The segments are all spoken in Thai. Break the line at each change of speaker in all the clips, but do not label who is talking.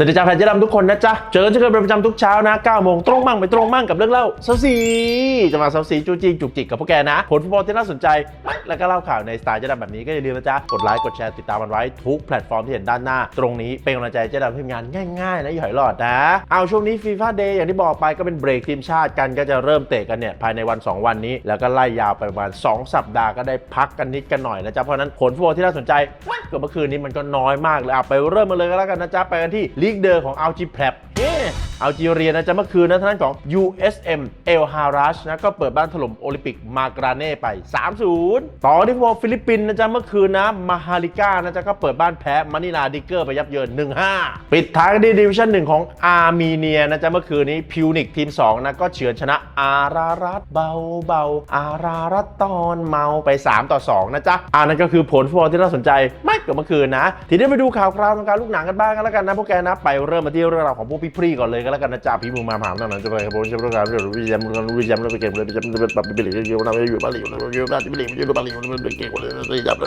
สวัสดีจ้าแฟนเจ๊ดำทุกคนนะจ๊ะ เจอกันเจอกันเป็นประจำทุกเช้านะ9โมงตรงมั่งไปตรงมั่งกับเรื่องเล่าเซาซีจะมาเซาซีจูจีจุกจิกกับพวกแกนะ ผลฟุตบอลที่น่าสนใจ แล้วก็เล่าข่าวในสไตล์เจ๊ดำแบบนี้ก็อย่าลืมนะจ๊ะ กดไลค์ กดแชร์ติดตามมันไว้ทุกแพลตฟอร์มที่เห็นด้านหน้า ตรงนี้เป็นกำลังใจเจ๊ดำทีมงานง่ายๆนะอย่าหอยหลอดนะ เอาช่วงนี้ฟีฟ่าเดย์อย่างที่บอกไปก็เป็นเบรกทีมชาติกันก็จะเริ่มเตะกันเนี่ยภายในวัน 2 วันนี้ แล้วก็ไล่ยาวไปประมาณ 2 สัปดาห์ก็ได้พักกันนิดกันหน่อยนะจ๊ะเพราะนั้นผลฟุตบอลที่น่าสนใจเกิดเมื่อคืนนี้มันก็น้อยมากเลยอะไปเริ่มมาเลยก็แล้วกันนะจ๊ะไปกันที่ลีกเดอร์ของอัลจีแพลบเฮ้อัลจีเรียนะจ๊ะเมื่อคืนนะทางด้านของ USM เอลฮารัชนะก็เปิดบ้านถล่มโอลิมปิกมากราเน่ไป 3-0 ต่อที่ฟุตบอลฟิลิปปินส์นะจ๊ะเมื่อคืนนะมาฮาลิก้านะจ๊ะก็เปิดบ้านแพ้มานิลาดิกเกอร์ไปยับเยิน 1-5 ปิดท้ายกันที่ดิวิชั่นหนึ่งของอาร์เมเนียนะจ๊ะเมื่อคืนนี้พิวนิกทีม 2 นะก็เฉือนชนะอารารัตเบาเบาๆอารารัตตอนเมาไป 3 ต่อ 2 นะจ๊ะอ่านั่นก็คือผลฟุตบอลที่น่าสนใจไม่เกิดเมื่อคืนนะ ทีนี้ไปดูข่าวคราวทางการลูกหนังกันบ้างกันแล้วกันนะพวกแกนะไปเริ่มมาที่เรื่องราวของพวกพี่พรีก่อนเลยก็แล้วกันนะจ๊ะพี่มึงมาถามหนังจะไปครับผมจะปกาศเรื่องวิจารณ์วิจารณ์แล้วไปเก็บเลยวิจารณ์แบบบิลลี่อยู่นะอยู่บาลีอยู่บาลีบิลลี่อยู่บาลีอยู่เก่งกว่าเลยวิจารณ์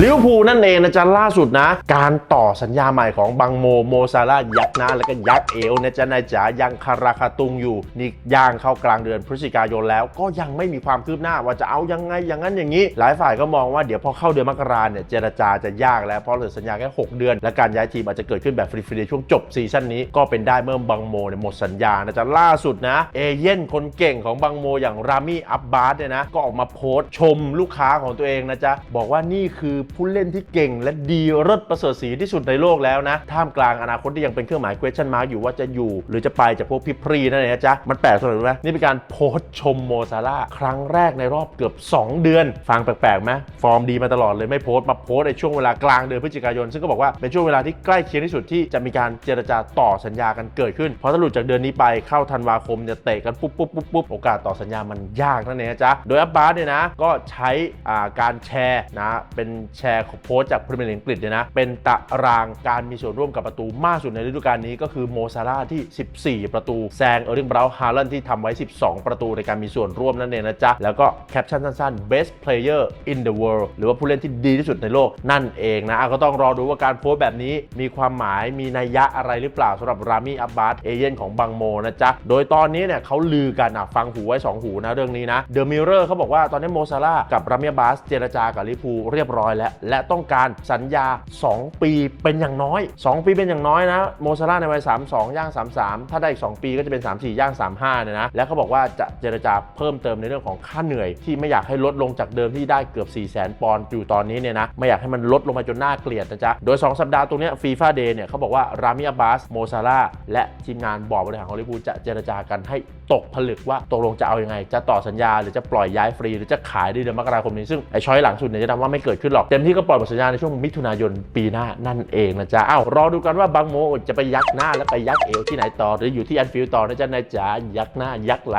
ลิเวอร์พูลนั่นเองนะจ๊ะล่าสุดนะ การต่อสัญญาใหม่ของบังโมโมซาร่ายักษ์หน้าแล้วก็ยักษ์เอวนะจ๊ะนายจ๋ายังคาราคาตุงอยู่นี่ย่างเข้ากลางเดือนพฤศจิกายนแล้วก็ยังไม่มีความคืบหน้าว่าจะเอายังไงอย่างนั้นอย่างนี้ หลายฝ่ายก็มองว่าเดี๋ยวพอเข้าเดือนมกราเนี่ยเจรจาจะยากแล้วเพราะเหลือสัญญาแค่6เดือนและการย้ายทีมอาจจะเกิดขึ้นแบบฟรีๆในช่วงจบซีซั่นนี้ก็เป็นได้เมื่อบังโมเนี่ยหมดสัญญานะจ๊ะล่าสุดนะ เอเย่นคนเก่งของบังโมอย่างรามี่อับบาสเนี่ยนะก็ออกมาโพสต์ชมลูกค้าของตัวเองนะจ๊ะบอกว่านี่คือผู้เล่นที่เก่ง และดีเลิศประเสริฐสีที่สุดในโลกแล้วนะท่ามกลางอนาคตที่ยังเป็นเครื่องหมาย question mark อยู่ว่าจะอยู่หรือจะไปจากพวกพี่พรีนั่นเองนะจ๊ะมันแปลกตรงไหนรู้ไหมนี่เป็นการโพสต์ชมโมซาร่าครั้งแรกในรอบเกือบ 2 เดือน ฟังแปลกๆไหมฟอร์มดีมาตลอดเลยไม่โพสต์มาโพสต์ในช่วงเวลากลางเดือนพฤศจิกายน ซึ่งก็บอกว่าเป็นช่วงเวลาที่ใกล้เคียงที่สุดที่จะมีการเจรจาต่อสัญญากันเกิดขึ้น เพราะถ้าหลุดจากเดือนนี้ไปเข้าธันวาคมจะเตะกันปุ๊บปุ๊บปุ๊บปุ๊บโอกาสต่อสัญญามันยากนั่นเองนะจ๊ะ โดยอับบาสเนี่ยนะ ก็ใช้อ่าการแชร์นะ เป็นแชร์ของโพสจากพรีเมียร์ลีกอังกฤษเนี่ยนะ เป็นตารางการมีส่วนร่วมกับประตูมากสุดในฤดูกาลนี้ก็คือโมซาร่าที่ 14 ประตูแซงเออร์ลิงบราวน์ฮาลันที่ทำไว้ 12 ประตูในการมีส่วนร่วมนั่นเองนะจ๊ะ แล้วก็แคปชั่นสั้นๆ best player in the world หรือว่าผู้เล่นที่ดีที่สุดในโลกนั่นเองนะก็ต้องรอดูว่าการโพสแบบนี้มีความหมายมีีนัยยะอะไรหรือเปล่าสำหรับรามีอับบาสเอเย่นของบังโมนะจ๊ะ โดยตอนนี้เนี่ยเขาลือกันอะฟังหูไว้ 2 หูนะเรื่องนี้นะเดอะมิเรอร์เขาบอกว่าตอนนี้โมซาร่ากับรามีอับบาสเจรจากับลิพูเรียบร้อยแล้ว และต้องการสัญญา 2 ปีเป็นอย่างน้อย 2 ปีเป็นอย่างน้อยนะโมซาร่าในวัย32 ย่าง 33 ถ้าได้อีก 2 ปีก็จะเป็น 34 ย่าง 35เนี่ยนะแล้วเขาบอกว่าจะเจรจาเพิ่มเติมในเรื่องของค่าเหนื่อย ที่ไม่อยากให้ลดลงจากเดิมที่ได้เกือบ 4 0 0 0 0 0ปอนด์อยู่ตอนนี้เนี่ยนะไม่อยากให้มันลดลงมาจนน่าเกลียดนะจ๊ะโดย 2 สัปดาห์ตรงนี้ฟีฟ่าเดย์เนี่ยเขาบอกว่า รามิอาบาส โมซาร่าและทีมงานบอร์ดบริหารของลิเวอร์พูลจะเจรจากันให้ตกผลึกว่าตกลงจะเอายังไง จะต่อสัญญาหรือจะปล่อยย้ายฟรี หรือจะขายในเดือนมกราคมนี้ซึ่งไอ้ช้อยหลังสุดเนี่ยจะทำว่าไม่เกิดขึ้นหรอก เต็มที่ก็ปล่อยหมดสัญญาในช่วงมิถุนายนปีหน้านั่นเองนะจ๊ะอ้าวรอดูกันว่าบังโมจะไปยักหน้าและไปยักเอวที่ไหนต่อ หรืออยู่ที่แอนฟิลด์ต่อนะจ๊ะนายจ๋ายักหน้ายักไหล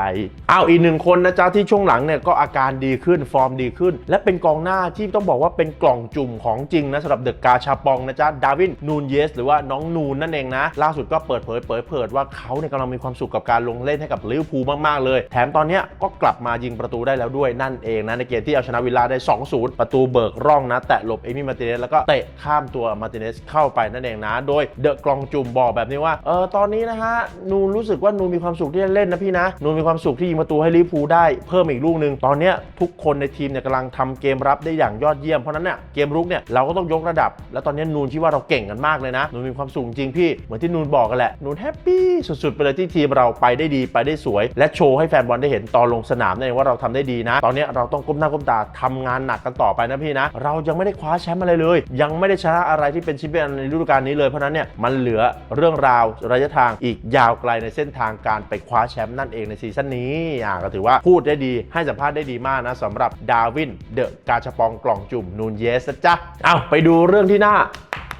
อ้าวอีกหนึ่งคนนะจ๊ะที่ช่วงหลังเนี่ยก็อาการดีขึ้นฟอร์มดีขึ้น และเป็นกองหน้าที่ต้องบอกว่าเป็นกล่องจุ่มของจริงนะสำหรับเดอะกาชาปองนะจ๊ะดาวินนูนเยสหรือว่าน้องนูนนั่นเองนะ ล่าสุดก็เปิดเผยเผยเผยว่าเขาเนี่ยกำลังมีความสุขกับการลงเล่นให้กับลิเวอร์พูลมากๆเลย แถมตอนนี้ก็กลับมายิงประตูได้แล้วด้วยนั่นเองนะในเกมที่เอาชนะวิลล่าได้ 2-0 ประตูเบิกร่องนะ แตะหลบเอมี่มาร์ติเนสแล้วก็เตะข้ามตัวมาร์ติเนสเข้าไปนั่นเองนะ โดยเดอะกลองจุ่มบอกแบบนี้ว่าเออตอนนี้นะฮะนูนรู้สึกว่านูนมีความสุขที่จะเล่นนะพี่นะนูนมีความสุขที่ยิงประตูให้ลิเวอร์พูลได้เพิ่มอีกลูกหนึ่งตอนนี้ทุกคนในทีมเนี่ยกำลังทำเกมรับได้อย่างยอดเยี่ยมเพราะนั้นเนี่ยเกมรุกเนี่ยเราก็ต้องยกระดับ แล้วตอนนี้นูนคิดว่าเราเก่งกันมากเลยนะนูนมีความสุขจริงพี่ เหมือนที่นูนบอกกันแหละ นูนแฮปปี้สุดๆไปเลยที่ทีมเราไปได้ดีไปได้สวย และโชว์ให้แฟนบอลได้เห็นตอนลงสนามนั่นเองว่าเราทำได้ดีนะ ตอนนี้เราต้องก้มหน้าก้มตาทำงานหนักกันต่อไปนะพี่นะ เรายังไม่ได้คว้าแชมป์อะไรเลย ยังไม่ได้ชนะอะไรที่เป็นแชมเปี้ยนในฤดูกาลนี้เลยเพราะนั้นเนี่ยมันเหลือเรื่องราวระยะทางอีกยาวไกลในเส้นทางการไปคว้าแชมป์นั่นเองในซีซั่นนี้อ่าก็ถือว่าพูดได้ดีให้สัมภาษณ์ได้ดีมากนะสำหรับดาวินเดอะกาชาปองกล่องจุ่มนูนเยสนะจ๊ะเอาไปดูเรื่องที่หน้า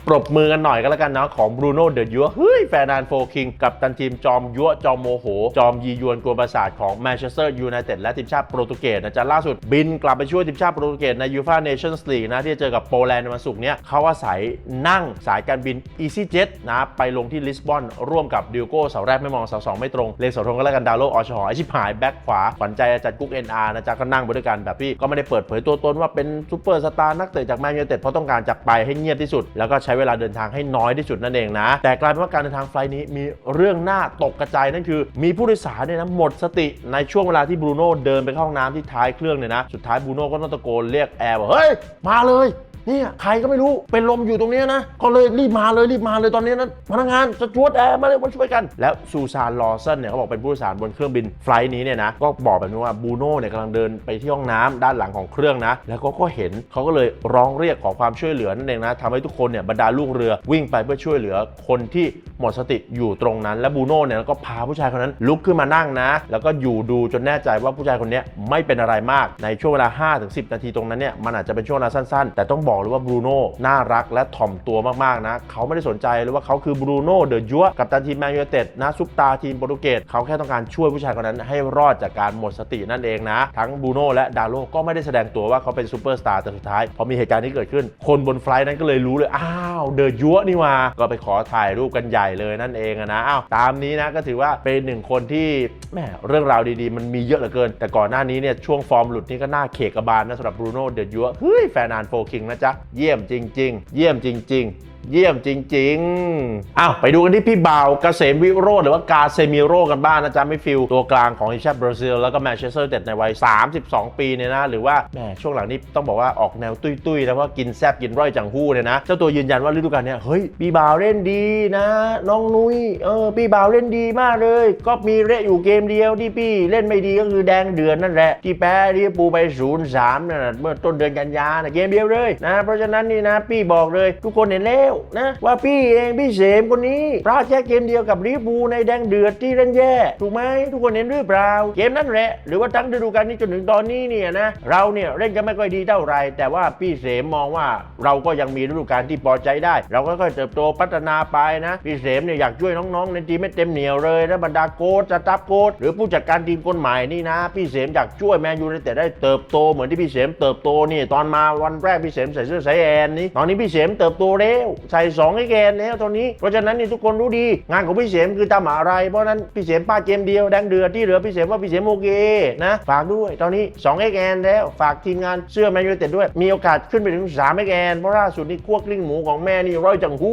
ปรบมือกันหน่อยก็แล้วกันนะของบรูโน่เดอะยัวเฮ้ยแฟรนานโฟคิงกับตันทีมจอมยัวจอมโมโห จอมยียวนกวนประสาทของแมนเชสเตอร์ยูไนเต็ดและทีมชาติโปรตุเกสนะจ๊ะล่าสุดบินกลับไปช่วยทีมชาติโปรตุเกสในยูฟ a เนชั่นส์ลีกนะที่จะเจอกับโปแลนด์ในวันศุกร์เนี้ยเขาอาศัยนั่งสายการบิน EasyJet นะไปลงที่ลิสบอนร่วมกับดิโก้เสาแรกไม่มองเสาสองไม่ตรงเลขเสาธงก็แล้วกันดาวโลอชหอไอชิบหายแบ็คขวาขวัญใจอาจารย์กุ๊ก NR นะจ๊ะก็นั่งไปด้วยกันแบบพี่ก็ไม่ได้เปิดเผยตัวตนว่าเป็นซูเปอร์สตาร์นักเตะจากแมนยูไนเต็ดเพราะต้องการจากไปให้เงียบที่สุดแล้วก็ใช้ช้เวลาเดินทางให้น้อยที่สุดนั่นเองนะ แต่กลายเป็นว่าการเดินทางไฟล์นี้มีเรื่องหน้าตกกระจายนั่นคือ มีผู้โดยสารเนี่ยนะหมดสติในช่วงเวลาที่บรูโน่เดินไปเข้าห้องน้ำที่ท้ายเครื่องเนี่ยนะ สุดท้ายบรูโน่ก็ต้องตะโกนเรียกแอร์ว่าเฮ้ยมาเลย เนี่ยใครก็ไม่รู้เป็นลมอยู่ตรงนี้นะ ก็เลยรีบมาเลยรีบมาเลยตอนนี้นะพนักงานจะจวดแอร์มาเลยมาช่วยกัน แล้วซูซานลอสันเนี่ยเขาบอกเป็นผู้โดยสารบนเครื่องบินไฟล์นี้เนี่ยนะก็บอกแบบนี้ว่าบูโน่เนี่ยกำลังเดินไปที่ห้องน้ำด้านหลังของเครื่องนะ แล้วก็ก็เห็นเขาก็เลยร้องเรียกขอความช่วยเหลือนั่นเองนะทำให้ทุกคนเนี่ยบรรดาลูกเรือวิ่งไปเพื่อช่วยเหลือคนที่หมดสติอยู่ตรงนั้น และบูโน่เนี่ยก็พาผู้ชายคนนั้นลุกขึ้นมานั่งนะ แล้วก็อยู่ดูจนแน่ใจว่าผู้ชายคนนี้ไม่เป็นอะไรมากในช่วงเวลา5-10 นาทีตรงนั้นเนี่ยมันอาจจะเป็นช่วงเวลาสั้นๆ แต่ต้องบอกเลยว่าบรูโน่น่ารักและถ่อมตัวมากๆนะเขาไม่ได้สนใจเลยว่าเขาคือบรูโน่เดอะยัวกับตันทีมแมนยูเต็ดนะซุปตาทีมโปรตุเกสเขาแค่ต้องการช่วยผู้ชายคนนั้นให้รอดจากการหมดสตินั่นเองนะ ทั้งบรูโน่และดาโลก็ไม่ได้แสดงตัวว่าเขาเป็นซูเปอร์สตาร์แต่สุดท้ายพอมีเหตุการณ์ที่เกิดขึ้น คนบนไฟล์นั้นก็เลยรู้เลย อ้าวเดอะยัวนี่มาก็ไปขอถ่ายรูปกันใหญ่เลยนั่นเองนะอ้าวตามนี้นะก็ถือว่าเป็นหนึ่งคนที่แหมเรื่องราวดีๆ มันมีเยอะเหลือเกิน แต่ก่อนหน้านี้เนี่ยช่วงฟอร์มหลุดนี่ก็น่าเขกบาลนะสำหรับบรูโน่เดอะยัวเฮ้ยแฟนานโฟคิงนะจ๊ะ เยี่ยมจริง ๆ เยี่ยมจริง ๆ เยี่ยมจริง ๆ อ้าว ไปดูกันที่พี่บ่าวเกษมวิโรจน์หรือว่ากาเซมิโรกันบ้างนะจ๊ะไม่ฟิลตัวกลางของทีมชาติบราซิล แล้วก็แมนเชสเตอร์เต็ดในวัย 32 ปีเนี่ยนะ หรือว่าแหมช่วงหลังนี้ต้องบอกว่าออกแนวตุ้ยๆนะเพราะว่ากินแซบกินร่อยจังหู้เนี่ยนะ เจ้าตัวยืนยันว่าฤดูกาลเนี้ยเฮ้ย พี่บ่าวเล่นดีนะ น้องนุ้ยเออพี่บ่าวเล่นดีมากเลย ก็มีเละอยู่เกมเดียวที่พี่เล่นไม่ดีก็คือแดงเดือนนั่นแหละที่แพ้ลิเวอร์พูลไป0ูนย์สามนั่นนะเมื่อต้นเดือนกันยานะเกมเดียวเลยนะเพราะฉะนั้นนี่นะพี่บอกเลยทุกคนเห็นแล้วนะว่าพี่เองพี่เสมคนนี้พลาดแค่เกมเดียวกับลิเวอร์พูในแดงเดือดที่เล่นแย่ ถูกไหมทุกคนเห็นหรือเปล่า เกมนั่นแหละ หรือว่าทั้งฤดูกาลนี้จนถึงตอนนี้เนี่ยนะเราเนี่ยเล่นกันไม่ค่อยดีเท่าไหร่แต่ว่าพี่เสมมองว่าเราก็ยังมีฤดูกาลที่พอใจได้ เราก็ค่อยเติบโตพัฒนาไปนะพี่เสมเนี่ยอยากช่วยน้องๆ ในทีมไม่เต็มเหนียวเลยและบรรดาโค้ชสตาฟโค้ชหรือผู้จัดการทีมคนใหม่นี่นะ พี่เสมอยากช่วยแมนยูไนเต็ดได้เติบโตเหมือนที่พี่เสมเติบโตนี่ตอนมาวันแรกพี่เสมใส่เสื้อสายแอนนี่ตอนนี้พี่เสมเติบโตแล้วใส่สองให้แกนแล้วตอนนี้ เพราะฉะนั้นนี่ทุกคนรู้ดี งานของพี่เสมคือทำอะไร เพราะนั้นพี่เสมป้าเกมเดียวแดงเดือดที่เหลือพี่เสมว่าพี่เสมโอเคนะฝากด้วย ตอนนี้2ให้แกนแล้วฝากทีมงานเสื้อแมนยูเต็ดด้วย มีโอกาสขึ้นไปถึง3ให้แกนเพราะล่าสุดนี่คั่วกลิ้งหมูของแม่นี่ร้อยจังหู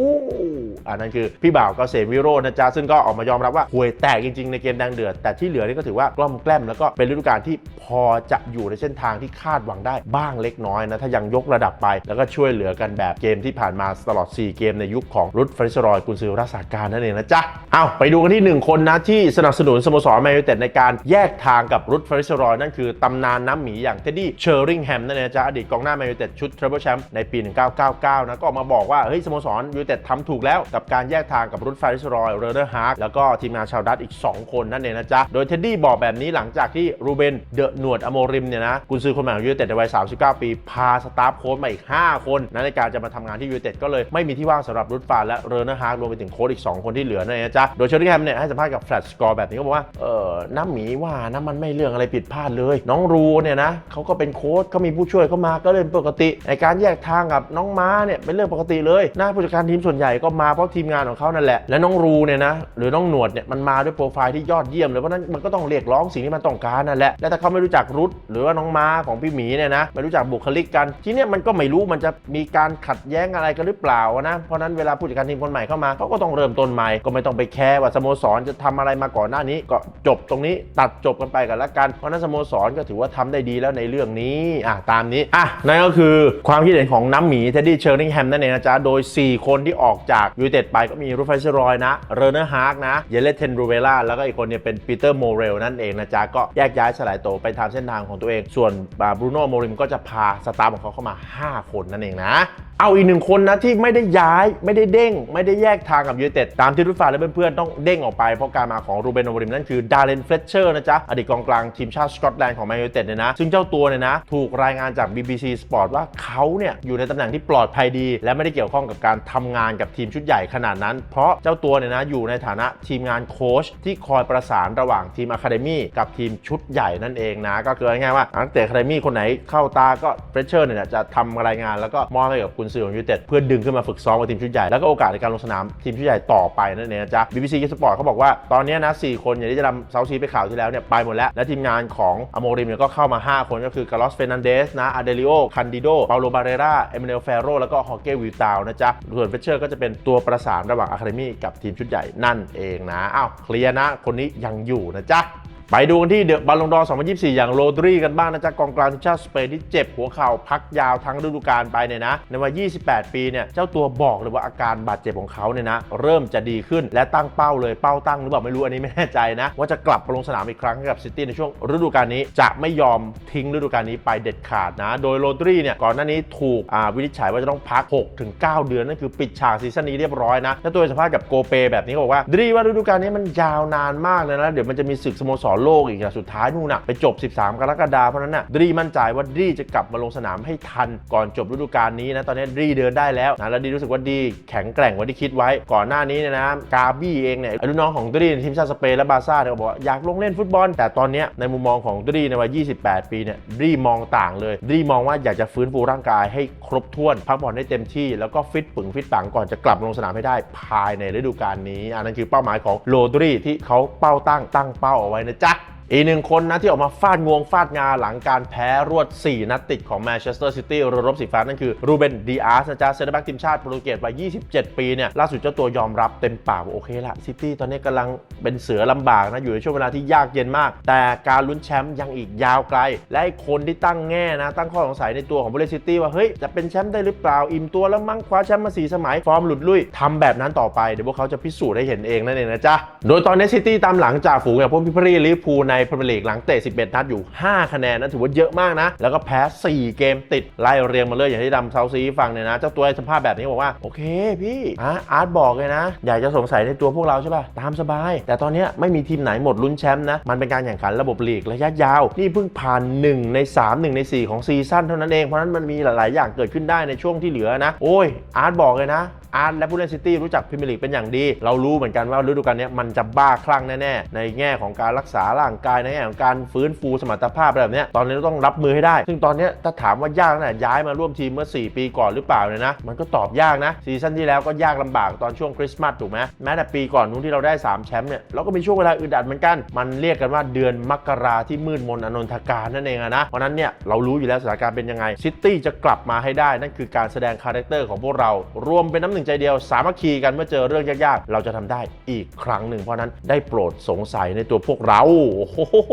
อันนั้นคือพี่บ่าวก็เกษมวิโรจน์นะจ๊ะซึ่งก็ออกมายอมรับว่าห่วยแตกจริงๆในเกมแดงเดือดแต่ที่เหลือนี่ก็ถือว่ากล้อมแกล้มแล้วก็เป็นฤดูกาลที่พอจะอยู่ในเส้นทางที่คาดหวังได้บ้างเล็กน้อยนะถ้ายังยกระดับไป แล้วก็ช่วยเหลือกันแบบเกมที่ผ่านมาตลอด4 เกมในยุคของรุดฟริสรอยกุนซือรักษาการนั่นเองนะจ๊ะ เอาไปดูกันที่ 1 คนนะที่สนับสนุนสโมสรแมนยูเต็ดในการแยกทางกับรุดฟริสรอยนั่นคือตำนานน้ำหมีอย่างเท็ดดี้เชอร์ริงแฮมนั่นเองนะจ๊ะอดีตกองหน้าแมนยูเต็ดชุดทรั b เบิลแชมป์ในปี 1999 นะก็ออกมาบอกว่าเฮ้ยสโมสรยูเต็ดทำถูกแล้วกับการแยกทางกับรุดฟริสรอยเรเดอร์ฮาร์กแล้วก็ทีมงานชาวดัตอีก 2 คนนั่นเองนะจ๊ะโดยเท็ดดี้บอกแบบนี้หลังจากที่รูเบนเดอะหนวดอโมริมเนี่ยนะกุนซือคนใหม่ของยูเต็ดในวัย 39 ปีพาสตาฟโค้ชมาอีก 5 คนนะในการจะมาทำงานที่ยูเต็ดก็เลยไม่มีที่ว่างสำหรับรุดฟานและเรเนอร์ฮาร์กรวมไปถึงโค้ชอีก 2 คนที่เหลือนั่นนะจ๊ะ โดยเชอร์รี่แฮมเนี่ยให้สัมภาษณ์กับแฟลชสกอร์แบบนี้ก็บอกว่า เออน้ำหมีว่านะมันไม่เรื่องอะไรผิดพลาดเลย น้องรูเนี่ยนะเขาก็เป็นโค้ชเขามีผู้ช่วยเข้ามาก็เล่นปกติในการแยกทางกับน้องม้าเนี่ยเป็นเรื่องปกติเลยหนะผู้จัดการทีมส่วนใหญ่ก็มาเพราะทีมงานของเขานั่นแหละและน้องรูเนี่ยนะหรือน้องหนวดเนี่ยมันมาด้วยโปรไฟล์ที่ยอดเยี่ยมเลยเพราะฉะนั้นมันก็ต้องเรียกร้องสิ่งที่มันต้องการนั่นแหละและถ้าเขาไม่รู้จักรุดหรือว่าน้องม้าของพี่หมีเนี่ยนะไม่รู้จักบุคลิกกันทีเนี้ยมันก็ไม่รู้มันจะมีการขัดแย้งอะไรกันหรือเปล่านะ เพราะนั้นเวลาผู้จัดการทีมคนใหม่เข้ามาเขาก็ต้องเริ่มต้นใหม่ก็ไม่ต้องไปแคร์ว่าสโมสรจะทำอะไรมาก่อนหน้านี้ ก็จบตรงนี้ตัดจบกันไปกันละกัน เพราะนั้นสโมสรก็ถือว่าทำได้ดีแล้วในเรื่องนี้อะตามนี้อะนั่นก็คือความคิดเห็นของน้ำหมีเท็ดดี้เชอร์นิงแฮมนั่นเองนะจ๊ะโดย 4 คนที่ออกจากยูไนเต็ดไปก็มีรูฟไฟเชอรอยนะเรเนอร์ฮาร์กนะเยเลเทนรูเวล่าแล้วก็อีกคนเนี่ยเป็นปีเตอร์โมเรลนั่นเองนะจ๊ะก็แยกย้ายสลายตัวไปตามเส้นทางของตัวเอง ส่วนบรูโน่โมริมก็จะพาสตาฟของเขาเข้ามา 5 คนนั่นเองนะ เอาอีกหนึ่งคนนะที่ไม่ได้ย้ายไม่ได้เด้ง ไม่ได้แยกทางกับยูไนเต็ดตามที่รุ่นฟ้าและเพื่อนๆต้องเด้งออกไปเพราะการมาของรูเบนโอริมนั่นคือดาร์เลนเฟลเชอร์นะจ๊ะอดีตกองกลางทีมชาติสกอตแลนด์ของแมนยูไนเต็ดเนี่ยนะซึ่งเจ้าตัวเนี่ยนะถูกรายงานจาก BBC Sport ว่าเขาเนี่ยอยู่ในตำแหน่งที่ปลอดภัยดี และไม่ได้เกี่ยวข้องกับการทำงานกับทีมชุดใหญ่ขนาดนั้น เพราะเจ้าตัวเนี่ยนะอยู่ในฐานะทีมงานโค้ชที่คอยประสานระหว่างทีมอะคาเดมี่กับทีมชุดใหญ่นั่นเองนะก็คือง่ายๆว่านักเตะอะคาเดมี่คนไหนเข้าตาก็เฟรชเชอร์เนี่ยจะทำรายงานแล้วก็มอบให้กับกุนซือของยูไนเต็ดเพื่อดึงขึ้นมาฝึกซ้อมกับทีมชุดใหญ่แล้วก็โอกาสในการลงสนามทีมชุดใหญ่ต่อไปนั่นเองนะจ๊ะ BBC สปอร์ตเขาบอกว่าตอนนี้นะ4คนอย่างที่จะนำเซาซีไปข่าวที่แล้วเนี่ยไปหมดแล้ว และทีมงานของอโมริมเนี่ยก็เข้ามา 5 คนก็คือกาลอสเฟรนันเดสนะอาเดลิโอคันดิโดเปาโลบาเรราเอเมเนลเฟโรแล้วก็ฮอเก้วิลตาวนะจ๊ะส่วนเฟเชอร์ก็จะเป็นตัวประสานระหว่างอะคาเดมี่กับทีมชุดใหญ่นั่นเองนะอ้าวเคลียร์นะคนนี้ยังอยู่นะจ๊ะ ไปดูกันที่เดอะบอลลงดอร์2024 อย่างโรดรีกันบ้างนะจ๊ะกองกลางทีมชาติสเปนที่เจ็บหัวเข่าพักยาวทั้งฤดูกาลไปเนี่ยนะในวัย 28 ปีเนี่ยเจ้าตัวบอกเลยว่าอาการบาดเจ็บของเขาเนี่ยนะเริ่มจะดีขึ้นและตั้งเป้าเลยเป้าตั้งหรือเปล่าไม่รู้อันนี้ไม่แน่ใจนะ ว่าจะกลับมาลงสนามอีกครั้งกับซิตี้ในช่วงฤดูกาลนี้จะไม่ยอมทิ้งฤดูกาลนี้ไปเด็ดขาดนะ โดยโรดรีเนี่ยก่อนหน้านี้ถูกวินิจฉัยว่าจะต้องพัก 6-9 เดือนนั่นคือปิดฉากซีซั่นนี้เรียบร้อยนะแล้วตัวสัมภาษณ์กับโกเปแบบนี้เขาบอกว่าดรีว่าฤดูกาลนี้มันยาวนานมากเลยนะเดี๋ยวมันจะมีศึกสโมสรโลกอีกอะสุดท้ายนู่นน่ะไปจบ 13 กรกฎาคมเพราะนั้นน่ะดรีมั่นใจว่าดรีจะกลับมาลงสนามให้ทันก่อนจบฤดูกาลนี้นะตอนนี้ดรีเดินได้แล้วนะแล้วดรีรู้สึกว่าดีแข็งแกร่งกว่าที่คิดไว้ ก่อนหน้านี้เนี่ยนะกาบี้เองเนี่ยรุ่นน้องของดรีทีมชาติสเปนและบาร์ซ่าเนี่ยบอกว่าอยากลงเล่นฟุตบอล แต่ตอนนี้ในมุมมองของดรีในวัย 28 ปีเนี่ยดรีมองต่างเลยดรีมองว่าอยากจะฟื้นฟูร่างกายให้ครบถ้วนพักผ่อนให้เต็มที่แล้วก็ฟิตปึงฟิตปังก่อนจะกลับลงสนามให้ได้ภายในฤดูกาลนี้อันนั้นคือเป้าหมายของโรดรีที่เขาเป้าตั้งตั้งเป้าเอาไว้นะจ๊ะ อีกหนึ่งคนนะที่ออกมาฟาดงวงฟาดงาหลังการแพ้รวด 4 นัดติดของแมนเชสเตอร์ซิตี้เรือรบสีฟ้านั่นคือรูเบนดีอาร์สนะจ๊ะเซนเตอร์แบ็กทีมชาติโปรตุเกสวัย 27 ปีเนี่ยล่าสุดเจ้าตัวยอมรับเต็มปากว่าโอเคละซิตี้ตอนนี้กำลังเป็นเสือลำบากนะอยู่ในช่วงเวลาที่ยากเย็นมาก แต่การลุ้นแชมป์ยังอีกยาวไกล และไอ้คนที่ตั้งแง่นะ ตั้งข้อสงสัยในตัวของบริซิตี้ว่าเฮ้ยจะเป็นแชมป์ได้หรือเปล่าอิ่มตัวแล้วมั้งคว้าแชมป์มาสีสมัยฟอร์มหลุดลุ่ยทำแบบนั้นต่อไปเดี๋ยวพวกเขาจะพิสูจน์ให้เห็นเองนั่นเองนะจ๊ะโดยตอนนี้ซิตี้ตามหลังจากฝูงอย่างพวกพิพรีลิเวอร์พูในพรีเมียร์ลีกหลังเตะ 11 นัดอยู่ 5 คะแนนนะถือว่าเยอะมากนะ แล้วก็แพ้ 4 เกมติด ไล่เรียงมาเลยอย่างที่ดำเซาซีฟังเนี่ยนะ เจ้าตัวให้สัมภาษณ์แบบนี้บอกว่า โอเคพี่อะอาร์ตบอกเลยนะ อยากจะสงสัยในตัวพวกเราใช่ป่ะ ตามสบาย แต่ตอนนี้ไม่มีทีมไหนหมดลุ้นแชมป์นะ มันเป็นการแข่งขันระบบลีกระยะยาว นี่เพิ่งผ่าน 1 ใน 3 1 ใน 4 ของซีซั่นเท่านั้นเองเพราะฉะนั้นมันมีหลาย ๆ อย่างเกิดขึ้นได้ในช่วงที่เหลือนะโอ้ยอาร์ตบอกเลยนะ อาร์ตและผู้เล่นซิตี้รู้จักพรีเมียร์ลีกเป็นอย่างดี เรารู้เหมือนกันว่าฤดูกาลนี้มันจะบ้าคลั่งแน่ๆ ในแง่ของการรักษาร่างกายในแง่ของการฟื้นฟูสมรรถภาพอะไรแบบนี้ตอนนี้เราต้องรับมือให้ได้ ซึ่งตอนนี้ถ้าถามว่ายากนะย้ายมาร่วมทีมเมื่อ 4 ปีก่อนหรือเปล่าเนี่ยนะมันก็ตอบยากนะซีซั่นที่แล้วก็ยากลำบากตอนช่วงคริสต์มาสถูกไหมแม้แต่ปีก่อนนู้นที่เราได้ 3 แชมป์เนี่ยเราก็มีช่วงเวลาอึดอัดเหมือนกัน มันเรียกกันว่าเดือนมกราที่มืดมนอนนทการนั่นเองนะเพราะนั้นเนี่ยเรารู้อยู่แล้วสถานการณ์เป็นยังไงซิตี้จะกลับมาให้ได้นั่นคือการแสดงคาแรคเตอร์ของพวกเรารวมเป็นน้ำหนึ่งใจเดียวสามัคคีกันเมื่อเจอเรื่องยากๆ เราจะทำได้อีกครั้งหนึ่ง เพราะนั้นได้โปรดสงสัยในตัวพวกเรา โอ้โห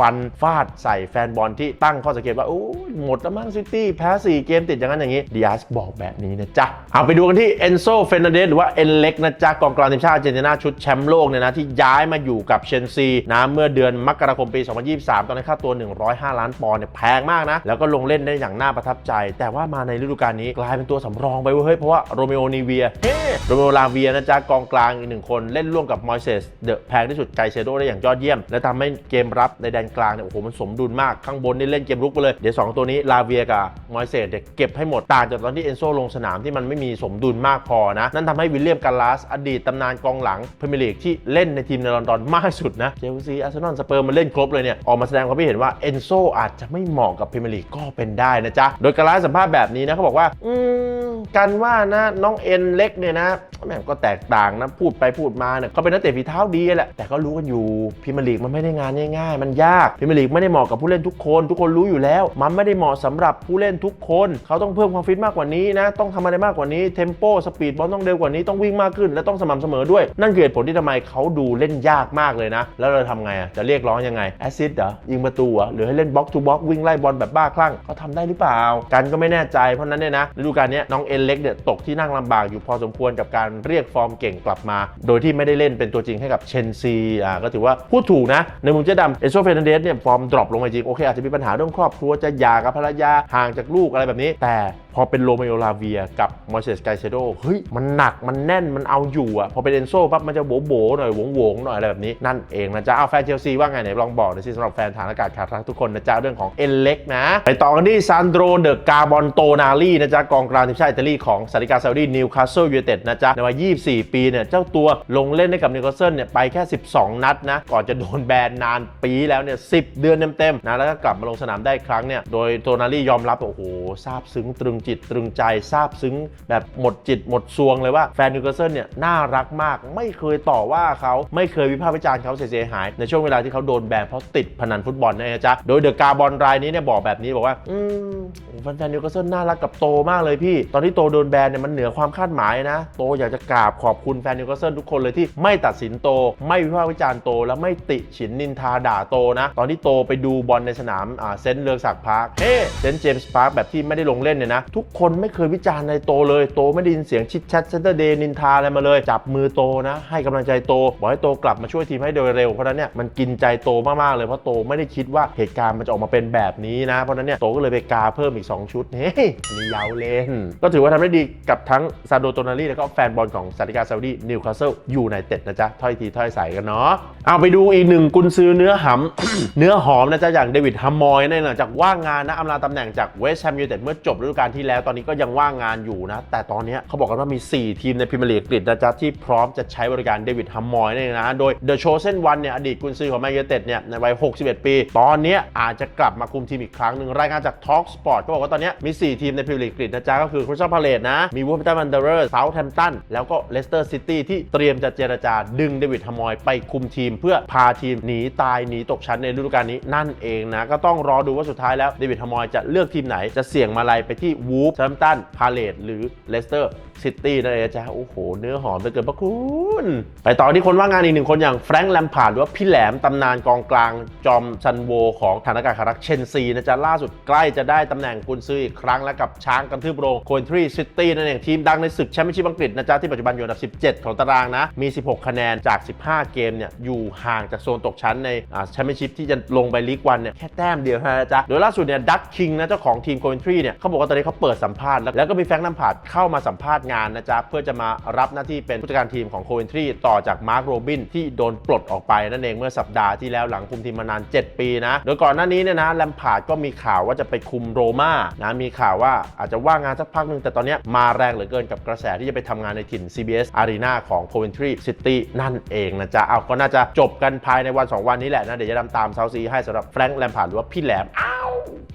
ฟันฟาดใส่แฟนบอลที่ตั้งข้อสังเกตว่า โอ้ยหมดแล้วมั้งซิตี้แพ้ 4 เกมติดอย่างนั้นอย่างนี้ดิอาสบอกแบบนี้นะจ๊ะ เอาไปดูกันที่เอนโซเฟนเดสหรือว่าเอ็นเล็กนะจ๊ะกองกลางทีมชาติอาร์เจนตินาชุดแชมป์โลกเนี่ยนะที่ย้ายมาอยู่กับเชนซีนะเมื่อเดือนมกราคมปี 2023 ตอนนั้นค่าตัว 105 ล้านปอนด์เนี่ยแพงมากนะแล้วก็ลงเล่นได้อย่างน่าประทับใจ แต่ว่ามาในฤดูกาลนี้กลายเป็นตัวสำรองไปเว้ยเฮ้ยเพราะว่าโรเมโอนีเวียเฮ้โรเมโอลาเวียนะจ๊ะกองกลางอีกหนึ่งคนเล่นร่วมกับมอยเซสเดอะแพงที่สุดไกเซโดได้อย่างยอดเยี่ยม และทำให้เกมรับในแดนกลางเนี่ยโอ้โหมันสมดุลมากข้างบนนี่เล่นเกมรุกไปเลย เดี๋ยวสองตัวนี้ลาเวียกับมอยเซสเนี่ยเก็บให้หมดต่างจากตอนที่เอนโซลงสนามที่มันไม่มีสมดุลมากพอนะ นั่นทำให้วิลเลียมกาลาสอดีตตำนานกองหลังพรีเมียร์ลีกที่เล่นในทีมในลอนดอนมากสุดนะเชลซีอาร์เซนอลสเปอร์มันเล่นครบเลยเนี่ยออกมาแสดงความคิดเห็นว่าเอนโซอาจจะไม่เหมาะกับพรีเมียร์ลีกก็เป็นได้นะจ๊ะโดยกาลาสสัมภาษณ์แบบนี้นะเขาบอกว่าอืมกันว่านะน้องเออ็นเล็กเนี่ยนะแม่งก็แตกต่างนะ พูดไปพูดมาเนี่ยเขาเป็นนักเตะฝีเท้าดีแหละ แต่ก็รู้กันอยู่พรีเมียร์ลีกมันไม่ได้งานง่ายๆ มันยากพรีเมียร์ลีกไม่ได้เหมาะกับผู้เล่นทุกคน ทุกคนรู้อยู่แล้ว มันไม่ได้เหมาะสำหรับผู้เล่นทุกคน เขาต้องเพิ่มความฟิตมากกว่านี้นะ ต้องทำอะไรมากกว่านี้เทมโปสปีดบอลต้องเร็วกว่านี้ต้องวิ่งมากขึ้น และต้องสม่ำเสมอด้วย นั่นคือเหตุผลที่ทำไมเขาดูเล่นยากมากเลยนะ แล้วเราทำไงอะจะเรียกร้องยังไงแอซิดเหรอยิงประตูเหรอหรือให้เล่นบล็อกทูบล็อกวิ่งไล่บอลแบบบ้าคลั่งเขาทำได้หรือเปล่า กันก็ไม่แน่ใจเพราะนั้นเนี่ยนะฤดูกาลนี้น้องเอ็นเล็กเนี่ยตกที่นั่งลำบากอยู่พอสมควรกับการเรียกฟอร์มเก่งกลับมา โดยที่ไม่ได้เล่นเป็นตัวจริงให้กับเชนซีอ่าก็ถือว่าพูดถูกนะ ในมุมเจ๊ดำเอโซเฟรนันเดสเนี่ยฟอร์มดรอปลงไปจริงโอเคอาจจะมีปัญหาเรื่องครอบครัวจะหย่ากับภรรยาห่างจากลูกอะไรแบบนี้ แต่พอเป็นโรเมโอลาเวียกับมอร์เซสไกเซโดเฮ้ย มันหนักมันแน่นมันเอาอยู่อะพอเป็นเอนโซปั๊บมันจะโบโบหน่อยหวงวงๆหน่อยอะไรแบบนี้ นั่นเองนะจ๊ะ เอาแฟนเชลซีว่าไงไหนลองบอกหน่อยสิสำหรับแฟนฐานอากาศขาดรักทุกคนนะจ๊ะ เรื่องของเอ็นเล็กนะ ไปต่อกันที่ซานโดรเดอะกาบอนโตนาลีนะจ๊ะ กองกลางทีมชาติอิตาลีของสาริกาซาอุดีนิวคาสเซิลยูไนเต็ดนะจ๊ะในวัย 24 ปีเนี่ยเจ้าตัวลงเล่นให้กับนิวคาสเซิลเนี่ยไปแค่ 12 นัดนะก่อนจะโดนแบนนานปีแล้วเนี่ย10 เดือนเต็มๆนะแล้วก็กลับมาลงสนามได้ครั้งเนี่ยโดยโทนารี่ยอมรับโอ้โหซาบซึ้งตรึงจิตตรึงใจซาบซึ้ง แบบหมดจิตหมดซวงเลยว่าแฟนนิวคาสเซิลเนี่ยน่ารักมาก ไม่เคยต่อว่าเขาไม่เคยวิพากษ์วิจารณ์เขาเสียหาย ในช่วงเวลาที่เขาโดนแบนเพราะติดพนันฟุตบอลนะจ๊ะโดยเดอะกาบอลรายนี้เนี่ยบอกแบบนี้บอกว่า อืมแฟนนิวคาสเซิลน่ารักกับโตมากเลยพี่ ตอนที่โตโดนแบนเนี่ยมันเหนือความคาดหมายนะ โตอยากจะกราบขอบคุณแฟนนิวคาสเซิลทุกคนเลยที่ไม่ตัดสินโต ไม่วิพากษ์วิจารณ์โต และไม่ติฉินนินทาด่าโตนะ ตอนที่โตไปดูบอลในสนามเซนต์เลืองศักดิ์พาร์คเฮ้เซนต์เจมส์พาร์คแบบที่ไม่ได้ลงเล่นเนี่ยนะทุกคนไม่เคยวิจารณ์ในโตเลย โตไม่ได้ยินเสียงชิดแชทเซนเตอร์เดย์นินทาอะไรมาเลย จับมือโตนะ ให้กำลังใจโต บอกให้โตกลับมาช่วยทีมให้โดยเร็ว เพราะนั้นเนี่ยมันกินใจโตมากๆเลย เพราะโตไม่ได้คิดว่าเหตุการณ์มันจะออกมาเป็นแบบนี้นะ เพราะนั้นเนี่ยโตก็เลยไปกาเพิ่มอีก 2 ชุด เฮ้ยอันนี่ยาวเล่น ก็ถือว่าทำได้ดีกับทั้งซาโดโตนารีแล้วก็แฟนบอลของซาติกาซาอุดีนิวคาสเซิลยูไนเต็ดนะจ๊ะถ้อยทีถ้อยใสกันเนาะเอาไปดูอีกหนึ่งกุนซือเนื้อหำเนื้อหอมนะจ๊ะอย่างเดวิดฮัมมอยเนี่ยหลังจากว่างงานนะอำลาตำแหน่งจากเวสต์แฮมยูไนเต็ดเมื่อจบฤดูกาลที่แล้วตอนนี้ก็ยังว่างงานอยู่นะ แต่ตอนนี้เขาบอกกันว่ามี 4 ทีมในพรีเมียร์ลีกอังกฤษนะจ๊ะที่พร้อมจะใช้บริการเดวิดฮัมมอยเนี่ยนะ โดยเดอะโชเซนวันเนี่ยอดีตกุนซือของแมนยูเต็ดเนี่ยในวัย 61 ปี ตอนนี้อาจจะกลับมาคุมทีมอีกครั้งหนึ่งรายงานจาก Talk Sport ก็บอกว่าตอนนี้มี 4 ทีมในพรีเมียร์ลีกอังกฤษนะจ๊ะก็คือคริสตัลพาเลตนะมีวูฟ v ์ r ตันวันเดอร์เซาท์แฮมป์ตันแล้วก็เลสเตอร์ซิตี้ที่เตรียมจะเจรจาดึงเดวิดฮัมมอยไปคุมทีม เพื่อพาทีมหนีตายหนีตกชั้นในฤดูกาลนี้นั่นเองนะก็ต้องรอดูว่าสุดท้ายแล้วเดวิดฮัมมอยจะเลือกทีมไหนจะเสี่ยงมาลัยไปที่วฟแฮมตันพาเลตหรือเลสเตอร์ซิตี้นั่นเองจ๊ะโอ้โห เนื้อหอมเหลือเกินพระคุณ ไปต่อที่คนว่างงานอีกหนึ่งคนอย่างแฟรงค์แลมพาร์ดหรือว่าพี่แหลมตำนานกองกลางจอมซันโวของฐานอากาศขารักเชนซีนะจ๊ะล่าสุดใกล้จะได้ตำแหน่งกุนซืออีกครั้งแล้วกับช้างกันทืบโรงโคนทรีซิตี้นั่นเองทีมดังในศึกแชมเปี้ยนชิพอังกฤษนะจ๊ะที่ปัจจุบันอยู่อันดับ 17 ของตารางนะมี 16 คะแนนจาก 15 เกมเนี่ยอยู่ห่างจากโซนตกชั้นในแชมเปี้ยนชิพที่จะลงไปลีกวันเนี่ยแค่แต้มเดียวนะจ๊ะโดยล่าสุดเนี่ยดักคิงนะเจ้าของทีมโคนทรีเนี่ยเขาบอกว่าตอนนี้เขาเปิดสัมภาษณ์แล้วก็มีแฟรงค์แลมพาร์ดเข้ามาสัมภาษณ์งานนะจ๊ะเพื่อจะมารับหน้าที่เป็นผู้จัดการทีมของโค n นทรีต่อจากมาร์คโรบินที่โดนปลดออกไปนั่นเองเมื่อสัปดาห์ที่แล้วหลังคุมทีมมานาน 7 ปีนะโดยก่อนหน้านี้เนี่ยนะแลมพาร์ดก็มีข่าวว่าจะไปคุมโรม่านะมีข่าวว่าอาจจะว่างงานสักพักหนึ่งแต่ตอนนี้มาแรงเหลือเกินกับกระแสที่จะไปทำงานในถิ่น CBS Arena ของ Coventry City นั่นเองนะจ๊ะเอาก็น่าจะจบกันภายในวัน 2 วันนี้แหละนะเดี๋ยวจะทำตามเซาซีให้สำหรับแฟรงค์แลมพาร์ดหรือว่าพี่แหลม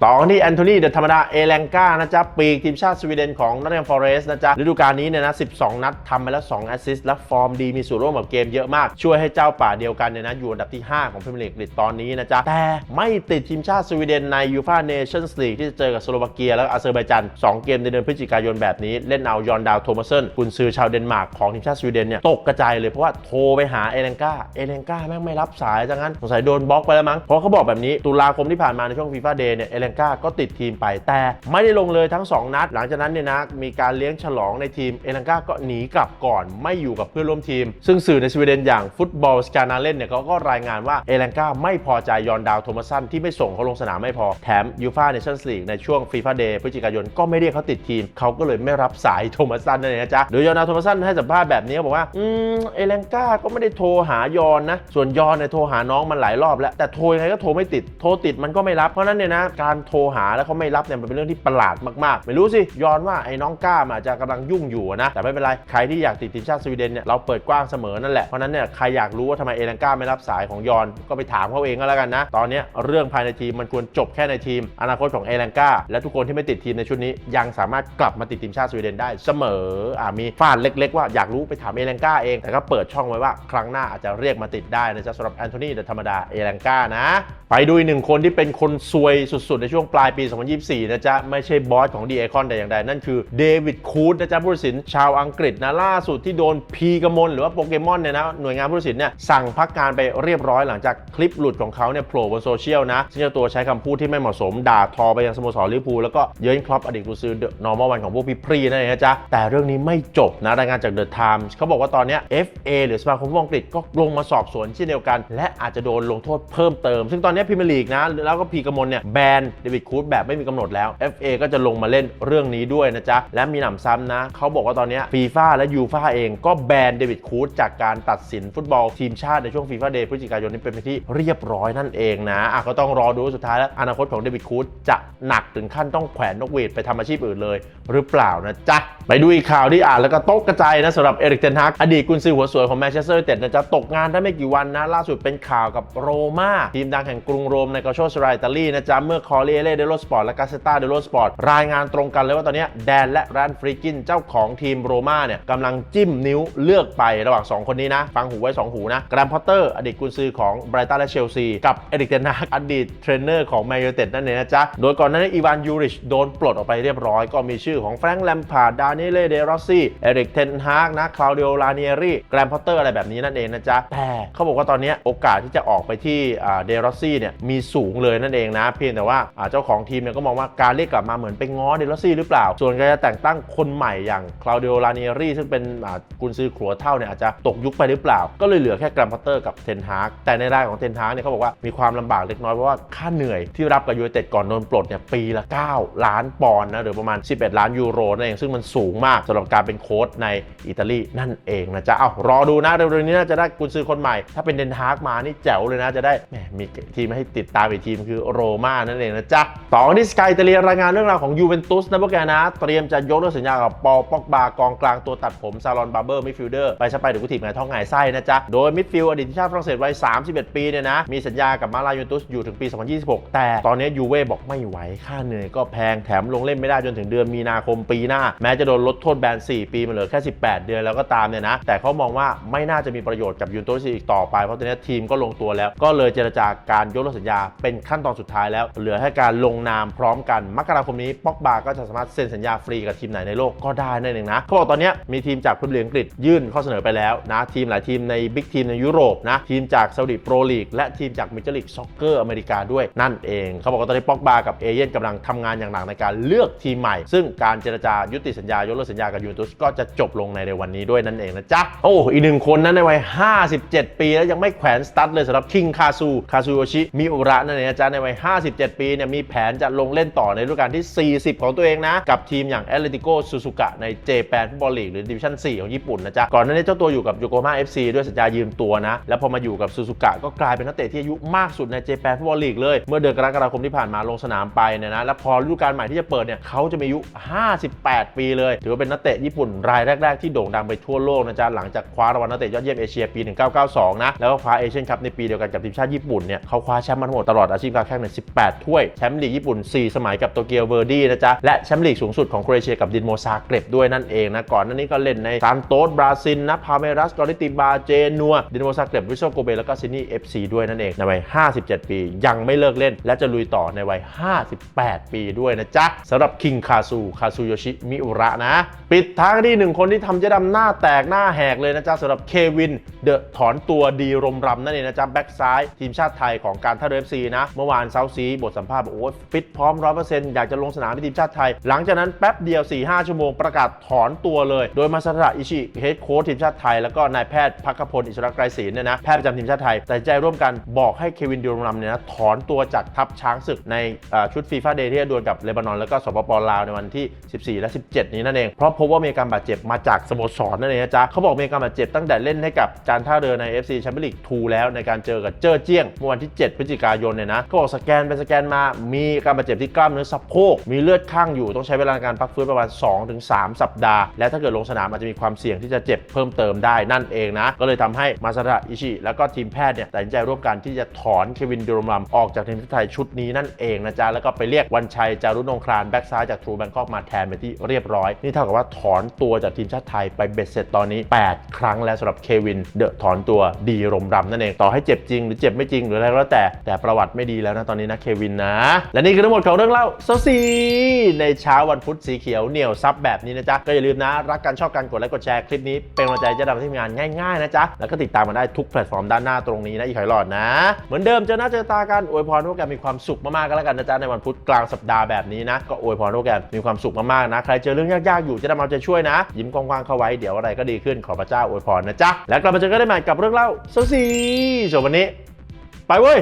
ต่อที่แอนโทนีเดอะธรรมดาเอแลงกานะจ๊ะปีกทีมชาติสวีเดนของนอตติงแฮมฟอเรสต์นะจ๊ะฤดูกาลนี้เนี่ยนะ 12 นัดทำไปแล้ว 2 แอสซิสต์และฟอร์มดีมีส่วนร่วมกับเกมเยอะมาก ช่วยให้เจ้าป่าเดียวกันเนี่ยนะอยู่อันดับที่ 5 ของพรีเมียร์ลีกอังกฤษตอนนี้นะจ๊ะ แต่ไม่ติดทีมชาติสวีเดนในยูฟ่าเนชั่นส์ลีกที่จะเจอกับสโลวาเกีย และอาเซอร์ไบจัน2 เกมในเดือนพฤศจิกายนแบบนี้เล่นเอายอนดาวโทมัสเซนกุนซือชาวเดนมาร์กของทีมชาติสวีเดนเนี่ยตกกระจายเลยเพราะว่าโทรไปหาเอเลนกาเอเลนกาแม่งไม่รับสายจังงั้นสงสัยโดนบล็อกไปแล้วมั้งเพราะเขาบอกแบบนี้ตุลาคมที่ผ่านมาในช่วงฟีฟ่าเดย์เนี่ยเอเลนกาก็ติดทีมไปแต่ไม่ได้ลงเลยทั้ง2 นัด หลังจากนั้นเนี่ยนะมีการเลี้ยงฉลองในทีมเอเลนกาก็หนีกลับก่อนไม่อยู่กับเพื่อนร่วมทีม ซึ่งสื่อในสวีเดนอย่างฟุตบอลสกานาเล่นเนี่ยเขาก็รายงานว่าเอเลนกาไม่พอใจยอนดาวโทมัสสันที่ไม่ส่งเขาลงสนามไม่พอแถมยูฟาเนชั่นส์ลีกในช่วงฟีฟ่าเดย์พฤศจิกายนก็ไม่เรียกเขาติดทีมเขาก็เลยไม่รับสายโทมัสสันนั่นเองนะจ๊ะโดยยอนดาวโทมัสสันให้สัมภาษณ์แบบนี้บอกว่าอืมเอเลนกาก็ไม่ได้โทรหายอนนะส่วนยอนเนี่ยโทรหาน้องมันหลายรอบแล้วแต่โทรยังไงก็โทรไม่ติดโทรติดมันก็ไม่รับเพราะฉะนั้นเนี่ยนะการโทรหาแล้วเขาไม่รับเนี่ยมันเป็นเรื่องที่ประหลาดมากๆไม่รู้สิยอนว่าไอ้น้องก้ามอาจจะกำลังยุ่งอยู่นะแต่ไม่เป็นไรใครที่อยากติดทีมชาติสวีเดนเนี่ยเราเปิดกว้างเสมอนั่นแหละเพราะนั้นเนี่ยใครอยากรู้ว่าทำไมเอเลนกาไม่รับสายของยอนก็ไปถามเขาเองก็แล้วกันนะ ตอนนี้เรื่องภายในทีมมันควรจบแค่ในทีม อนาคตของเอเลนกาและทุกคนที่ไม่ติดทีมในชุดนี้ ยังสามารถกลับมาติดทีมชาติสวีเดนได้เสมออ่ามีฟาดเล็ก ๆ ว่าอยากรู้ไปถามเอเลนกาเองแต่ก็เปิดช่องไว้ว่าครั้งหน้าอาจจะเรียกมาติดได้นะจ๊ะสำหรับแอนโทนีเดอะธรรมดาเอเลนกานะ ไปดูอีกหนึ่งคนที่เป็นคนซวยสุด ๆ ในช่วงปลายปี 2024 นะจ๊ะไม่ใช่บอสของของดีไอคอนแต่อย่างใด นั่นคือเดวิดคูดนะจ๊ะผู้ตัดสินชาวอังกฤษนะล่าสุดที่โดนพีกมลหรือว่าโปเกมอนเนี่ยนะหน่วยงานผู้ตัดสินเนี่ยสั่งพักการไปเรียบร้อยหลังจากคลิปหลุดของเขาเนี่ยโผล่บนโซเชียลนะซึ่งเจ้าตัวใช้คำพูดที่ไม่เหมาะสม ด่าทอไปยังสโมสรลิเวอร์พูลแล้วก็เย้ยครอปอดีตกุซือเดอะนอร์มอลวันของพวกพี่พรีนั่นเองนะจ๊ะแต่เรื่องนี้ไม่จบนะรายงานจากเดอะไทมส์เขาบอกว่าตอนนี้ FA หรือสมาคมฟุตบอลอังกฤษก็ลงมาสอบสวนเช่นเดียวกัน และอาจจะโดนลงโทษเพิ่มเติม ซึ่งตอนนี้พรีเมียร์ลีกนะแล้วก็พีกมลเนี่ยแบนเดวิดคูดแบบไม่มีกำหนดแล้ว FA ก็จะลงมาเล่นเรื่องนี้ด้วยนะจ๊ะ และมีหนำซ้ำนะเขาบอกว่าตอนนี้ฟีฟ่าและยูฟ่าเองก็แบนเดวิดคูดจากการตัดสินฟุตบอลทีมชาติในช่วงฟีฟ่าเดย์พฤศจิกายนนี้เป็นไปที่เรียบร้อยนั่นเองนะอะก็ต้องรอดูสุดท้ายแล้วอนาคตของเดวิดคูดจะหนักถึงขั้นต้องแขวนนกหวีดไปทำอาชีพอื่นเลย หรือเปล่านะจ๊ะไปดูอีกข่าวที่อ่านแล้วก็ตกกระจายนะสำหรับเอริกเทนฮักอดีตกุนซือหัวสวยของแมนเชสเตอร์ยูไนเต็ดนะจ๊ะตกงานได้ไม่กี่วันนะ ล่าสุดเป็นข่าวกับโรม่าทีมดังแห่งกรุงโรมในกาโชสไรตาลีนะจ๊ะเมื่อคอเรเล่เดโลสปอร์ตและกาเซตาเดโลสปอร์ตรายงานตรงกันเลยว่าตอนนี้แดนและแรนฟริกินเจ้าของทีมโรม่าเนี่ยกำลังจิ้มนิ้วเลือกไประหว่าง 2 คนนี้นะ ฟังหูไว้ 2 หูนะแกรมพอตเตอร์อดีตกุนซือของไบรตันและเชลซีกับเอริกเทนฮักอดีตเทรนเนอร์ของแมนยูเต็ดนั่นเองนะจ๊ะ โดยก่อนหน้านี้อีวานยูริชโดนปลดออกไปเรียบร้อย ก็มีชื่อของแฟรงค์แลมพาร์ดดานิเล่เดรอสซี่เอริกเทนฮากนะคลาวเดียลาเนียรีแกรมพอตเตอร์อะไรแบบนี้นั่นเองนะจ๊ะแต่เขาบอกว่าตอนนี้โอกาสที่จะออกไปที่เดรอสซี่เนี่ยมีสูงเลยนั่นเองนะ เพียงแต่ว่าเจ้าของทีมเนี่ยก็มองว่าการเรียกกลับมาเหมือนไปงอเดรอสซี่หรือเปล่า ส่วนการจะแต่งตั้งคนใหม่อย่างคลาวเดียลาเนียรีซึ่งเป็นกุนซือขัวเท่าเนี่ยอาจจะตกยุคไปหรือเปล่า ก็เลยเหลือแค่แกรมพอตเตอร์กับเทนฮากแต่ในรายของเทนฮากเนี่ยเขาบอกว่ามีความลำบากเล็กน้อยเพราะว่าค่าเหนื่อยที่รับกับยูไนเต็ดก่อนโดนปลดเนี่ยปีละ 9 ล้านปอนด์นะหรือประมาณ 11 ล้านยูโรนั่นเองซึ่งมันสูงมากสำหรับการเป็นโค้ชในอิตาลีนั่นเองนะจ๊ะเอารอดูนะเร็วๆนี้น่าจะได้กุนซือคนใหม่ ถ้าเป็นเดนฮากมานี่แจ๋วเลยนะจะได้แหมมีทีมให้ติดตามอีกทีมคือโรม่านั่นเองนะจ๊ะต่อที่สกายอิตาเลียรายงานเรื่องราวของยูเวนตุสนะพวกแกนะ เตรียมจะยกเลิกสัญญากับปอลป็อกบากองกลางตัวตัดผมซาลอนบาร์เบอร์มิดฟิลเดอร์ไปสไปเดอร์กุทีมไงท้องไงไส้นะจ๊ะ โดยมิดฟิลด์อดีตทีมชาติฝรั่งเศสวัย 31 ปีเนี่ยนะ มีสัญญากับมาลายูเวนตุสอยู่ถึงปี 2026 แต่ตอนนี้ยูเว่บอกไม่ไหว ค่าเหนื่อยก็แพงแถมลงเล่นไม่ได้จนถึงเดือนมีนาคมปีหน้า แม้จะโดนลดโทษแบน 4 ปีมาเหลือแค่ 18 เดือนแล้วก็ตามเนี่ยนะ แต่เขามองว่าไม่น่าจะมีประโยชน์กับยูเวนตุสอีกต่อไปเพราะตอนนี้ทีมก็ลงตัวแล้ว ก็เลยเจรจาการยกเลิกสัญญาเป็นขั้นตอนสุดท้ายแล้วเหลือให้การลงนามพร้อมกันมกราคมนี้ปอกบาก็จะสามารถเซ็นสัญญาฟรีกับทีมไหนในโลกก็ได้นั่นเองนะเขาบอกตอนนี้มีทีมจากพรีเมียร์อังกฤษยื่นข้อเสนอไปแล้วนะทีมหลายทีมในบิ๊กทีมในยุโรปนะทีมจากซาอุดิโปรลีกและทีมจากมิจลิกซ็อกเกอร์อเมริกาด้วยนั่นเองเขาบอกว่าตอนนี้ป็อกบากับเอเย่นกำลังทำงานอย่างหนักในการเลือกทีมใหม่ ซึ่งการเจรจายุติสัญญายกเลิกสัญญากับยูเวนตุสก็จะจบลงในในวันนี้ด้วยนั่นเองนะจ๊ะโอ้อีกหนึ่งคนนั้นในวัย 57 ปีแล้วยังไม่แขวนสตั๊ดเลยสำหรับคิงคาซูคาซูโยชิมิอุระนั่นเองนะจ๊ะในวัย 57 ปีเนี่ยมีแผนจะลงเล่นต่อในฤดูกาลที่40ของตัวเองนะ กับทีมอย่างแอตเลติโกซูซูกะในเจแปนฟุตบอลลีกหรือดิวิชั่น 4 ของญี่ปุ่นนะจ๊ะ ก่อนหน้านี้เจ้าตัวอยู่กับโยโกฮาม่าเอฟซีด้วยสัญญายืมตัวนะ แล้วพอมาอยู่กับซูซูกะก็กลายเป็นนักเตะที่อายุมากสุดในเจแปนฟุตบอลลีกเลย เมื่อเดือนกรกฎาคมที่ผ่านมาลงสนามไปเนี่ยนะ แล้วพอฤดูกาลใหม่ที่จะเปิดเนี่ยเขาจะมีอายุ 58 ปีเลย ถือว่าเป็นนักเตะญี่ปุ่นรายแรก ๆ ที่โด่งดังไปทั่วโลกนะจ๊ะ หลังจากคว้ารางวัลนักเตะยอดเยี่ยมเอเชียปี 1992 นะ แล้วก็คว้าเอเชียนคัพในปีเดียวกันกับทีมชาติญี่ปุ่นเนี่ยเขาคว้าแชมป์มาทั้งหมดตลอดอาชีพการแข่งใน18 ถ้วยแชมป์ลีกญี่ปุ่น 4 สมัยกับโตเกียวเวอร์ดี้นะจ๊ะและแชมป์ลีกสูงสุดของโครเอเชียกับดินโมซาเกร็บด้วยนั่นเองนะก่อนหน้านี้ก็เล่นในซานโตสบราซิลนะพาเมรัสกอริติบาเจนัวดินโมซาเกร็บวิโซโกเบแล้วก็ซินี่เอฟซีด้วยนั่นเองในวัย 57 ปี ยังไม่เลิกเล่น และจะลุยต่อในวัย 58 ปีด้วยนะจ๊ะสำหรับคิงคาซูคาซูโยชิมิอุระนะ ปิดท้ายกันที่หนึ่งคนที่ทำเจ๊ดำหน้าแตกหน้าแหกเลยนะจ๊ะสำหรับเควินเดอะถอนตัวดีรมรำนั่นเองนะจ๊ะแบ็กซ้ายทีมชาติไทยของการท่าเรือเอฟซีนะเมื่อวานเซาซีบทสัมภาษณ์บอกโอ้ฟิตพร้อมร้อยเปอร์เซ็นต์อยากจะลงสนามในทีมชาติไทย หลังจากนั้นแป๊บเดียว 4-5 ชั่วโมงประกาศถอนตัวเลย โดยมาซาตะอิชิเฮดโค้ชทีมชาติไทย แล้วก็นายแพทย์พักพลอิสระไกรศรีเนี่ยนะแพทย์ประจำทีมชาติไทยแตัดสินใจร่วมกันบอกให้เควินดีรมรำเนี่ยนะถอนตัวจากทัพช้างศึกในชุดฟีฟ่าเดย์ที่จะดวลกับเลบานอนแล้วก็สปปลาวในวันที่ 14 และ 17 นี้นั่นเอง เพราะพบว่ามีการบาดเจ็บมาจากสโมสรนั่นเองนะจ๊ะเขาบอกมีการบาดเจ็บตั้งแต่เล่นให้กับการท่าเรือใน FC แชมเปี้ยนลีก2แล้วในการเจอกับเจอเจี้ยงเมื่อวันที่ 7 พฤศจิกายนเนี่ยนะเขาบอกสแกนไปสแกนมามีการบาดเจ็บที่กล้ามเนื้อสะโพกมีเลือดข้างอยู่ต้องใช้เวลาในการพักฟื้นประมาณ 2-3 สัปดาห์ และถ้าเกิดลงสนามอาจจะมีความเสี่ยงที่จะเจ็บเพิ่มเติมได้นั่นเองนะ ก็เลยทำให้มาซาดะอิชิ แล้วก็ทีมแพทย์เนี่ยตัดสินใจร่วมกันที่จะถอนเควินดูรมรัมออกจากทีมชาติไทยชุดนี้นั่นเองนะจ๊ะแล้วก็ไปเรียกวันชัยจารุนงครานแบ็กซ้ายจากทรูแบงคอกมาแทนไปที่เรียบร้อย นี่เท่ากับว่าถอนตัวจากทีมชาติไทยไปเบ็ดเสร็จตอนนี้ 8 ครั้งแล้วสำหรับเควินเดอะถอนตัวดีรมรำนั่นเองต่อให้เจ็บจริงหรือเจ็บไม่จริงหรืออะไรก็แล้วแต่แต่ประวัติไม่ดีแล้วนะตอนนี้นะเควินนะ และนี่คือทั้งหมดของเรื่องเล่าซซีในเช้าวันพุธสีเขียวเหนียวซับแบบนี้นะจ๊ะ ก็อย่าลืมนะ รักกันชอบกันกดไลค์กดแชร์คลิปนี้เป็นกำลังใจจะทำทีมงานง่ายๆนะจ๊ะ แล้วก็ติดตามมาได้ทุกแพลตฟอร์มด้านหน้าตรงนี้นะอีกหอยหลอดนะ เหมือนเดิมเจอหน้าเจอตากันอวยพรพวกแกมีความสุขมากๆก็แล้วกันนะจ๊ะในวันพุธกลางสัปดาห์แบบนี้นะก็อวยพรพวกแกมีความสุขมากๆนะใครเจอเรื่องยากๆอยู่จะได้มาเอาใจช่วยนะ ยิ้มกว้างๆเข้าไว้เดี๋ยวอะไรก็ดีขึ้นขอพระเจ้าอวยพรนะจ๊ะแล้วกลับมาเจอกันได้ใหม่กับเรื่องเล่าโซซีส่วนวันนี้ ไปเว้ย